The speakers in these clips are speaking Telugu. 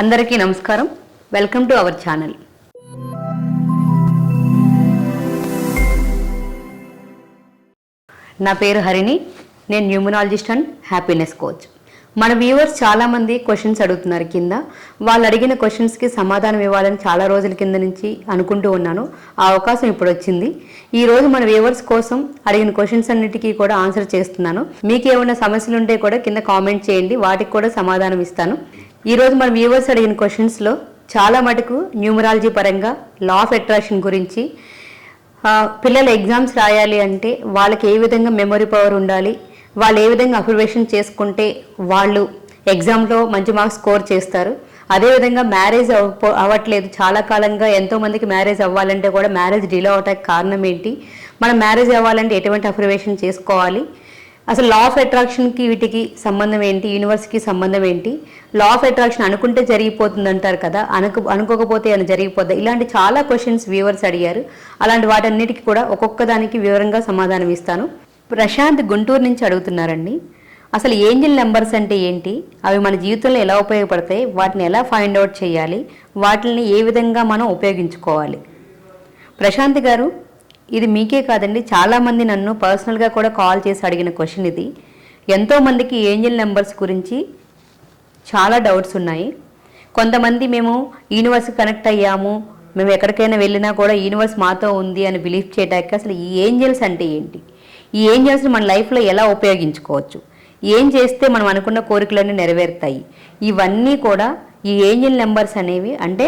అందరికీ నమస్కారం. వెల్కమ్ టు అవర్ ఛానల్ నా పేరు హరిణి. నేను న్యూమరాలజిస్ట్ అండ్ హ్యాపీనెస్ కోచ్. మన వ్యూవర్స్ చాలామంది క్వశ్చన్స్ అడుగుతున్నారు కింద. వాళ్ళు అడిగిన క్వశ్చన్స్కి సమాధానం ఇవ్వాలని చాలా రోజుల కింద నుంచి అనుకుంటూ ఉన్నాను. ఆ అవకాశం ఇప్పుడు వచ్చింది. ఈ రోజు మన వ్యూవర్స్ కోసం అడిగిన క్వశ్చన్స్ అన్నిటికీ కూడా ఆన్సర్ చేస్తున్నాను. మీకు ఏమైనా సమస్యలు ఉంటే కూడా కింద కామెంట్ చేయండి. వాటికి కూడా సమాధానం ఇస్తాను. ఈరోజు మనం మన వ్యూవర్స్ అడిగిన క్వశ్చన్స్లో చాలా మటుకు న్యూమరాలజీ పరంగా లా ఆఫ్ అట్రాక్షన్ గురించి పిల్లలు ఎగ్జామ్స్ రాయాలి అంటే వాళ్ళకి ఏ విధంగా మెమరీ పవర్ ఉండాలి వాళ్ళు ఏ విధంగా అబ్జర్వేషన్ చేసుకుంటే వాళ్ళు ఎగ్జామ్లో మంచి మార్క్స్ స్కోర్ చేస్తారు. అదేవిధంగా మ్యారేజ్ అవ్వ అవ్వట్లేదు. చాలా కాలంగా ఎంతో మందికి మ్యారేజ్ అవ్వాలంటే కూడా మ్యారేజ్ డిలే అవటానికి కారణం ఏంటి? మనం మ్యారేజ్ అవ్వాలంటే ఎటువంటి అబ్జర్వేషన్ చేసుకోవాలి? అసలు లా ఆఫ్ అట్రాక్షన్కి వీటికి సంబంధం ఏంటి? యూనివర్స్కి సంబంధం ఏంటి? లా ఆఫ్ అట్రాక్షన్ అనుకుంటే జరిగిపోతుంది అంటారు కదా? అనుకు అనుకోకపోతే అని జరిగిపోద్దా? ఇలాంటి చాలా క్వశ్చన్స్ వ్యూవర్స్ అడిగారు. అలాంటి వాటన్నిటికీ కూడా ఒక్కొక్క దానికి వివరంగా సమాధానం ఇస్తాను. ప్రశాంత్ గుంటూరు నుంచి అడుగుతున్నారండి. అసలు ఏంజిల్ నెంబర్స్ అంటే ఏంటి? అవి మన జీవితంలో ఎలా ఉపయోగపడతాయి? వాటిని ఎలా ఫైండ్ అవుట్ చేయాలి? వాటిని ఏ విధంగా మనం ఉపయోగించుకోవాలి? ప్రశాంత్ గారు ఇది మీకే కాదండి. చాలామంది నన్ను పర్సనల్గా కూడా కాల్ చేసి అడిగిన క్వశ్చన్ ఇది. ఎంతోమందికి ఏంజిల్ నెంబర్స్ గురించి చాలా డౌట్స్ ఉన్నాయి. కొంతమంది మేము యూనివర్స్ కనెక్ట్ అయ్యాము. మేము ఎక్కడికైనా వెళ్ళినా కూడా యూనివర్స్ మాతో ఉంది అని బిలీవ్ చేయడానికి అసలు ఈ ఏంజల్స్ అంటే ఏంటి? ఈ ఏంజల్స్ని మన లైఫ్లో ఎలా ఉపయోగించుకోవచ్చు? ఏం చేస్తే మనం అనుకున్న కోరికలన్నీ నెరవేరుతాయి? ఇవన్నీ కూడా ఈ ఏంజల్ నెంబర్స్ అనేవి అంటే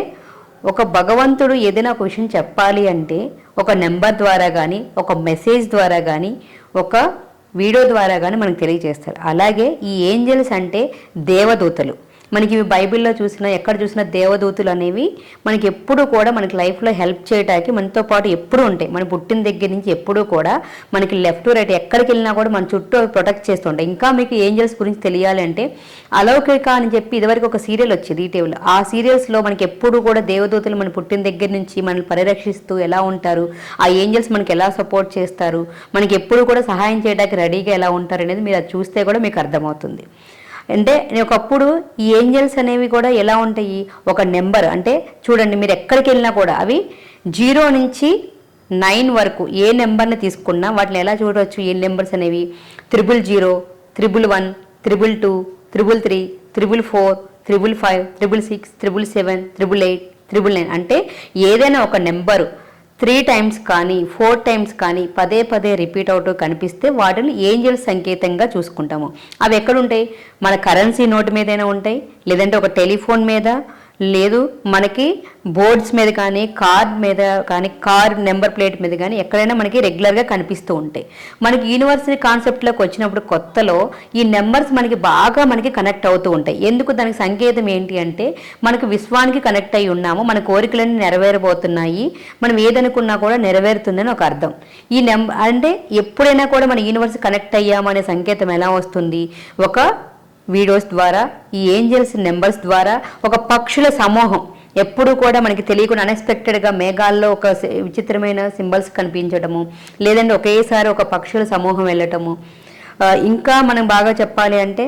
ఒక భగవంతుడు ఏదైనా ఒక విషయం చెప్పాలి అంటే ఒక నెంబర్ ద్వారా కానీ ఒక మెసేజ్ ద్వారా కానీ ఒక వీడియో ద్వారా కానీ మనకు తెలియజేస్తారు అలాగే ఈ ఏంజల్స్ అంటే దేవదూతలు. మనకి ఇవి బైబిల్లో చూసినా ఎక్కడ చూసినా దేవదూతులు అనేవి మనకి ఎప్పుడు కూడా మనకి లైఫ్లో హెల్ప్ చేయడానికి మనతో పాటు ఎప్పుడు ఉంటాయి. మన పుట్టిన దగ్గర నుంచి ఎప్పుడూ కూడా మనకి లెఫ్ట్ రైట్ ఎక్కడికి వెళ్ళినా కూడా మన చుట్టూ అవి ప్రొటెక్ట్ చేస్తుంటాయి ఇంకా మీకు ఏంజల్స్ గురించి తెలియాలి అంటే అలౌకిక అని చెప్పి ఇదివరకు ఒక సీరియల్ వచ్చేది ఈటీవీలో ఆ సీరియల్స్లో మనకి ఎప్పుడు కూడా దేవదూతలు మన పుట్టిన దగ్గర నుంచి మనల్ని పరిరక్షిస్తూ ఎలా ఉంటారు ఆ ఏంజల్స్ మనకి ఎలా సపోర్ట్ చేస్తారు మనకి ఎప్పుడు కూడా సహాయం చేయడానికి రెడీగా ఎలా ఉంటారు అనేది మీరు అది చూస్తే కూడా మీకు అర్థమవుతుంది. అంటే ఒకప్పుడు ఈ ఏంజల్స్ అనేవి కూడా ఎలా ఉంటాయి? ఒక నెంబర్ అంటే చూడండి మీరు ఎక్కడికి వెళ్ళినా కూడా అవి జీరో నుంచి నైన్ వరకు ఏ నెంబర్ని తీసుకున్నా వాటిని ఎలా చూడవచ్చు ఏ నెంబర్స్ అనేవి? Triple zero triple one triple two triple three triple four triple five triple six triple seven triple eight triple nine. అంటే ఏదైనా ఒక నెంబరు త్రీ టైమ్స్ కానీ ఫోర్ టైమ్స్ కానీ పదే పదే రిపీట్ అవుతూ కనిపిస్తే వాటిని ఏంజల్ సంకేతంగా చూసుకుంటాము. అవి ఎక్కడుంటాయి? మన కరెన్సీ నోట్ మీదైనా ఉంటాయి లేదంటే ఒక టెలిఫోన్ మీద లేదు మనకి బోర్డ్స్ మీద కానీ కార్ మీద కానీ కార్ నెంబర్ ప్లేట్ మీద కానీ ఎక్కడైనా మనకి రెగ్యులర్గా కనిపిస్తూ ఉంటాయి. మనకి యూనివర్సిటీ కాన్సెప్ట్లోకి వచ్చినప్పుడు కొత్తలో ఈ నెంబర్స్ మనకి బాగా మనకి కనెక్ట్ అవుతూ ఉంటాయి. ఎందుకు దానికి సంకేతం ఏంటి అంటే మనకు విశ్వానికి కనెక్ట్ అయి ఉన్నాము మన కోరికలన్నీ నెరవేరబోతున్నాయి మనం ఏదనుకున్నా కూడా నెరవేరుతుందని ఒక అర్థం. ఈ నెంబర్ అంటే ఎప్పుడైనా కూడా మన యూనివర్స్ కనెక్ట్ అయ్యామనే సంకేతం ఎలా వస్తుంది? ఒక వీడియోస్ ద్వారా ఈ ఏంజల్స్ నెంబర్స్ ద్వారా ఒక పక్షుల సమూహం. ఎప్పుడు కూడా మనకి తెలియకుండా అన్ఎక్స్పెక్టెడ్గా మేఘాల్లో ఒక సి- విచిత్రమైన సింబల్స్ కనిపించడము లేదంటే ఒకేసారి ఒక పక్షుల సమూహం వెళ్ళటము. ఇంకా మనం బాగా చెప్పాలి అంటే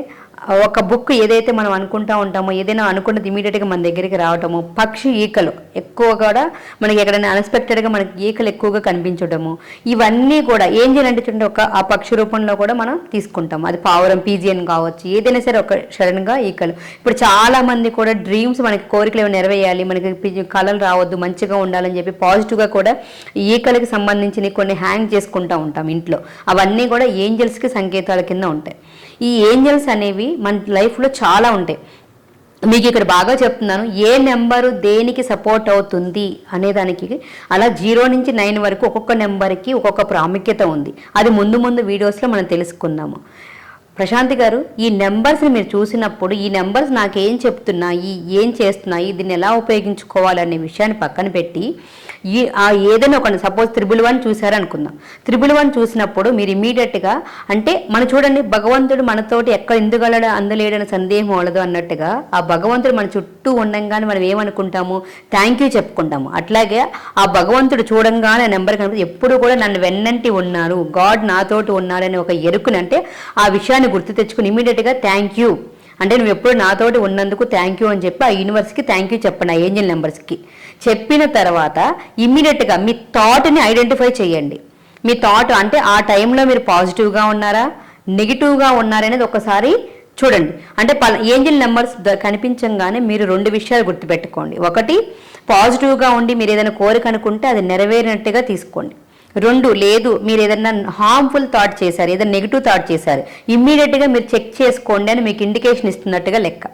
ఒక బుక్ ఏదైతే మనం అనుకుంటా ఉంటామో ఏదైనా అనుకున్నది ఇమీడియట్గా మన దగ్గరికి రావటము పక్షి ఈకలు ఎక్కువ కూడా మనకి ఎక్కడైనా అన్ఎక్స్పెక్టెడ్గా మనకి ఈకలు ఎక్కువగా కనిపించడము ఇవన్నీ కూడా ఏం చేయాలంటే చూడండి ఒక ఆ పక్షి రూపంలో కూడా మనం తీసుకుంటాం అది పావురం పీజియన్ కావచ్చు ఏదైనా సరే ఒక సడన్గా ఈకలు. ఇప్పుడు చాలా మంది కూడా డ్రీమ్స్ మనకి కోరికలు ఏమైనా నెరవేయాలి మనకి పి- కళలు రావద్దు మంచిగా ఉండాలని చెప్పి పాజిటివ్గా కూడా ఈకలకి సంబంధించిన కొన్ని హ్యాంగ్ చేసుకుంటూ ఉంటాం ఇంట్లో. అవన్నీ కూడా ఏంజల్స్కి సంకేతాల కింద ఉంటాయి. ఈ ఏంజల్స్ అనేవి మన లైఫ్లో చాలా ఉంటాయి. మీకు ఇక్కడ బాగా చెప్తున్నాను ఏ నెంబరు దేనికి సపోర్ట్ అవుతుంది అనేదానికి అలా జీరో నుంచి నైన్ వరకు ఒక్కొక్క నెంబర్కి ఒక్కొక్క ప్రాముఖ్యత ఉంది. అది ముందు ముందు వీడియోస్లో మనం తెలుసుకుందాము ప్రశాంతి గారు ఈ నెంబర్స్ని మీరు చూసినప్పుడు ఈ నెంబర్స్ నాకేం చెప్తున్నాయి ఏం చేస్తున్నాయి దీన్ని ఎలా ఉపయోగించుకోవాలనే విషయాన్ని పక్కన పెట్టి ఈ ఆ ఏదైనా ఒక సపోజ్ త్రిబుల్ వన్ చూసారనుకుందాం త్రిబుల్ వన్ చూసినప్పుడు మీరు ఇమీడియట్గా అంటే మనం చూడండి భగవంతుడు మనతోటి ఎక్కడ ఎందుగలడు అందలేడని సందేహం ఉండదు అన్నట్టుగా ఆ భగవంతుడు మన చుట్టూ ఉండంగానే మనం ఏమనుకుంటాము? థ్యాంక్ యూ చెప్పుకుంటాము. అట్లాగే ఆ భగవంతుడు చూడంగానే నెంబర్ కనిపి ఎప్పుడు కూడా నన్ను వెన్నంటి ఉన్నారు గాడ్ నాతోటి ఉన్నాడని ఒక ఎరుకునంటే ఆ విషయాన్ని గుర్తు తెచ్చుకుని ఇమీడియట్గా థ్యాంక్ యూ అంటే నువ్వు ఎప్పుడు నాతోటి ఉన్నందుకు థ్యాంక్ యూ అని చెప్పి ఆ యూనివర్స్కి థ్యాంక్ యూ చెప్పండి ఆ ఏంజల్ నెంబర్స్కి చెప్పిన తర్వాత ఇమ్మీడియట్గా మీ థాట్ని ఐడెంటిఫై చేయండి. మీ థాట్ అంటే ఆ టైంలో మీరు పాజిటివ్గా ఉన్నారా నెగిటివ్గా ఉన్నారనేది ఒకసారి చూడండి. అంటే పల ఏంజిల్ నెంబర్స్ కనిపించంగానే మీరు రెండు విషయాలు గుర్తుపెట్టుకోండి. ఒకటి పాజిటివ్గా ఉండి మీరు ఏదైనా కోరిక అనుకుంటే అది నెరవేరినట్టుగా తీసుకోండి. రెండు లేదు మీరు ఏదైనా హార్మ్ఫుల్ థాట్ చేశారు ఏదైనా నెగిటివ్ థాట్ చేశారు ఇమ్మీడియట్గా మీరు చెక్ చేసుకోండి అని మీకు ఇండికేషన్ ఇస్తున్నట్టుగా లెక్క.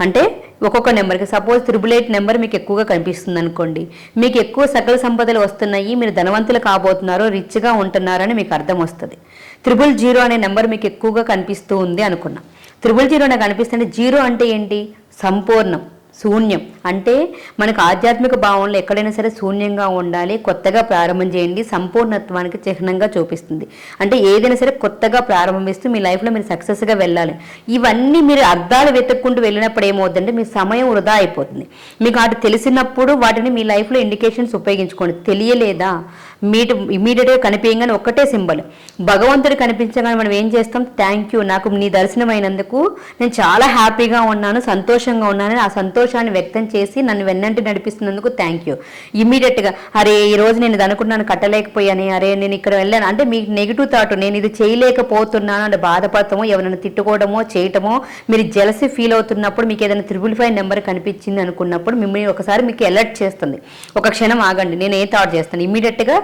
అంటే ఒక్కొక్క నెంబర్కి సపోజ్ త్రిబుల్ ఎయిట్ నెంబర్ మీకు ఎక్కువగా కనిపిస్తుంది అనుకోండి మీకు ఎక్కువ సకల సంపదలు వస్తున్నాయి మీరు ధనవంతులు కాబోతున్నారో రిచ్గా ఉంటున్నారని మీకు అర్థం వస్తుంది. త్రిబుల్ జీరో అనే నెంబర్ మీకు ఎక్కువగా కనిపిస్తూ ఉంది అనుకున్నా. త్రిబుల్ జీరో నాకు కనిపిస్తుంటే జీరో అంటే ఏంటి? సంపూర్ణం. శూన్యం. అంటే మనకు ఆధ్యాత్మిక భావంలో ఎక్కడైనా సరే శూన్యంగా ఉండాలి కొత్తగా ప్రారంభం చేయండి సంపూర్ణత్వానికి చిహ్నంగా చూపిస్తుంది. అంటే ఏదైనా సరే కొత్తగా ప్రారంభిస్తూ మీ లైఫ్లో మీరు సక్సెస్గా వెళ్ళాలి. ఇవన్నీ మీరు అర్థాలు వెతుక్కుంటూ వెళ్ళినప్పుడు ఏమవుతుందంటే మీ సమయం వృధా అయిపోతుంది. మీకు వాటి తెలిసినప్పుడు వాటిని మీ లైఫ్లో ఇండికేషన్స్ ఉపయోగించుకోండి. తెలియలేదా? మీటు ఇమీడియట్గా కనిపించగానే ఒక్కటే సింబల్. భగవంతుడు కనిపించగానే మనం ఏం చేస్తాం? థ్యాంక్ యూ నాకు నీ దర్శనమైనందుకు నేను చాలా హ్యాపీగా ఉన్నాను సంతోషంగా ఉన్నాను ఆ సంతోషం సంతోషాన్ని వ్యక్తం చేసి నన్ను వెన్నంటి నడిపిస్తున్నందుకు థ్యాంక్ యూ ఇమీడియట్గా అరే ఈ రోజు నేను ఇది అనుకున్నాను కట్టలేకపోయాను అరే నేను ఇక్కడ వెళ్ళాను. అంటే మీకు నెగిటివ్ థాట్ నేను ఇది చేయలేకపోతున్నాను అంటే బాధపడతామో ఎవరైనా తిట్టుకోవడమో చేయటమో మీరు జలసి ఫీల్ అవుతున్నప్పుడు మీకు ఏదైనా త్రిబుల్ ఫైవ్ నెంబర్ కనిపించింది అనుకున్నప్పుడు మిమ్మల్ని ఒకసారి మీకు అలర్ట్ చేస్తుంది. ఒక క్షణం ఆగండి నేను ఏ థాట్ చేస్తాను? ఇమీడియట్గా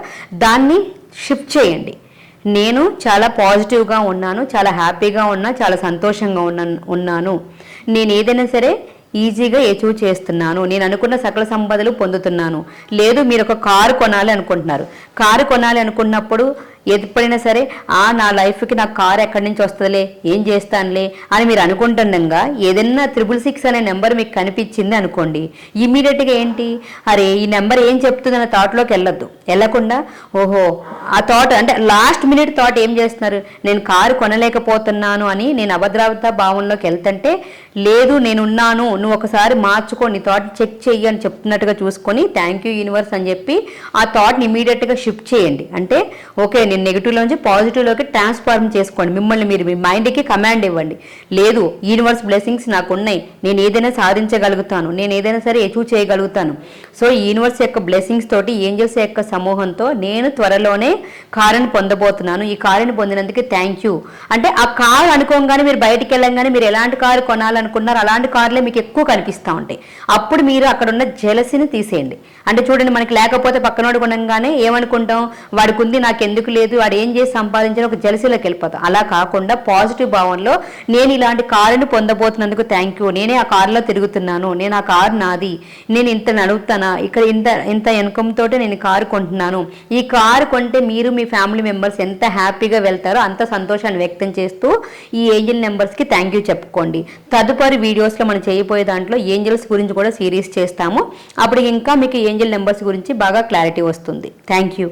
దాన్ని షిఫ్ట్ చేయండి. నేను చాలా పాజిటివ్గా ఉన్నాను చాలా హ్యాపీగా ఉన్నా చాలా సంతోషంగా ఉన్నాను ఉన్నాను. నేను ఏదైనా సరే ఈజీగా అచీవ్ చేస్తున్నాను. నేను అనుకున్న సకల సంపదలు పొందుతున్నాను. లేదు మీరు ఒక కారు కొనాలి అనుకుంటున్నారు. కారు కొనాలి అనుకున్నప్పుడు ఎప్పుడైనా సరే ఆ నా లైఫ్కి నా కార్ ఎక్కడి నుంచి వస్తుందిలే? ఏం చేస్తానులే? అని మీరు అనుకుంటుండగా ఏదైనా త్రిబుల్ సిక్స్ అనే నెంబర్ మీకు కనిపించింది అనుకోండి. ఇమీడియట్గా ఏంటి? అరే ఈ నెంబర్ ఏం చెప్తుంది అనే థాట్లోకి వెళ్ళొద్దు. వెళ్ళకుండా ఓహో ఆ థాట్ అంటే లాస్ట్ మినిట్ థాట్ ఏం చేస్తున్నారు? నేను కారు కొనలేకపోతున్నాను అని నేను అభద్రత భావంలోకి వెళ్తుంటే లేదు నేనున్నాను నువ్వు ఒకసారి మార్చుకో నీ థాట్ చెక్ చెయ్యి అని చెప్తున్నట్టుగా చూసుకొని థ్యాంక్ యూ యూనివర్స్ అని చెప్పి ఆ థాట్ని ఇమీడియట్గా షిఫ్ట్ చేయండి. అంటే ఓకే నేను నెగిటివ్లోంచి పాజిటివ్లోకి ట్రాన్స్ఫార్మ్ చేసుకోండి. మిమ్మల్ని మీరు మీ మైండ్కి కమాండ్ ఇవ్వండి. లేదు యూనివర్స్ బ్లెస్సింగ్స్ నాకు ఉన్నాయి. నేను ఏదైనా సాధించగలుగుతాను. నేను ఏదైనా సరే అచీవ్ చేయగలుగుతాను. సో ఈ యూనివర్స్ యొక్క బ్లెస్సింగ్స్ తోటి ఏంజల్స్ యొక్క సమూహంతో నేను త్వరలోనే కారుని పొందబోతున్నాను. ఈ కారుని పొందినందుకు థ్యాంక్ యూ అంటే ఆ కారు అనుకోగానే మీరు బయటికి వెళ్ళంగానే మీరు ఎలాంటి కారు కొనాలనుకున్నారు అలాంటి కార్లే మీకు ఎక్కువ కనిపిస్తూ ఉంటాయి. అప్పుడు మీరు అక్కడ ఉన్న జలసిని తీసేయండి. అంటే చూడండి మనకి లేకపోతే పక్కనోడు కొనగానే ఏమనుకుంటాం? వాడికి ఉంది నాకు ఎందుకు లేదు వాడు ఏం చేసి సంపాదించిన ఒక జలసిలోకి వెళ్ళిపోతాం. అలా కాకుండా పాజిటివ్ భావంలో నేను ఇలాంటి కారుని పొందబోతున్నందుకు థ్యాంక్ యూ నేనే ఆ కారులో తిరుగుతున్నాను. నేను ఆ కారు నాది. నేను ఇంత నడుపుతానా? ఇక్కడ ఇంత ఇంత ఇన్కమ్ నేను కారు కొంటున్నాను. ఈ కారు కొంటే మీరు మీ ఫ్యామిలీ మెంబర్స్ ఎంత హ్యాపీగా వెళ్తారో అంత సంతోషాన్ని వ్యక్తం చేస్తూ ఈ ఏంజల్ నెంబర్స్కి థ్యాంక్ యూ చెప్పుకోండి. తదుపరి వీడియోస్లో మనం చేయబోయే దాంట్లో ఏంజల్స్ గురించి కూడా సిరీస్ చేస్తాము. అప్పుడు ఇంకా మీకు ఏంజల్ నెంబర్స్ గురించి బాగా క్లారిటీ వస్తుంది. Thank you